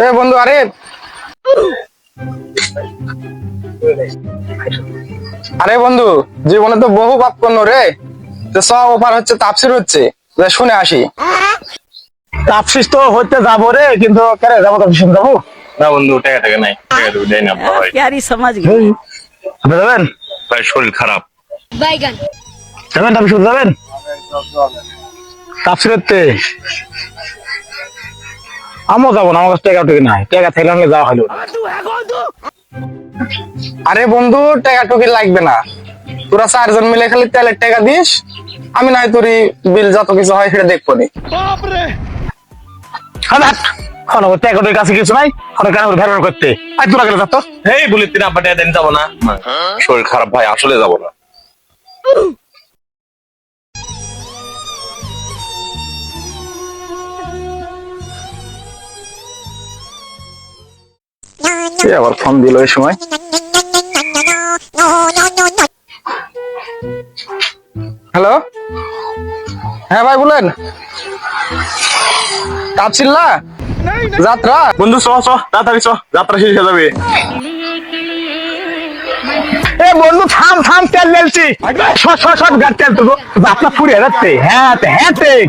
এ বন্ধু আরে আরে বন্ধু জীবনে তো বহু পাপ করল রে। সব ওপার হচ্ছে তাপসির হচ্ছে। শুনে আসি। তাপসিস তো হতে যাব রে কিন্তু কেন যাব তাপসিস যাব? না বন্ধু টাকা টাকা নাই। ভাই ইয়ারি সমাজ আপনি যাবেন? ভাই শরীর খারাপ। যাবেন যাবেন? তাপসির হচ্ছে আমিও যাব না আমার কাছে টাকা টুকি নাই। টাকা থাকলে আমি যাওয়া হলো। আরে বন্ধু টাকা টুকি লাগবে না। তোরা চারজন মিলে খালি তেলের টাকা দিস আমি নাই তোরই বিল যত কিছু হয় সেটা দেখব নি। কাছে কিছু নাই করতে। তোরা গেলে যাতো এই বলি তিন আব্বা টাকা দেন যাব না। শরীর খারাপ ভাই আসলে যাব না। আবার ফোন দিল এই সময়? হ্যালো? হ্যাঁ ভাই বলেন। তাপসিল্লা যাত্রা? বন্ধু চ চ তাড়াতাড়ি চ যাত্রা শেষ হয়ে যাবে। এ বন্ধু থাম থাম তেল লেলছি। শট শট শট গাড়ি তেল তো যাত্রা ফুরিয়ে যাচ্ছে। হ্যাঁ হ্যাঁ।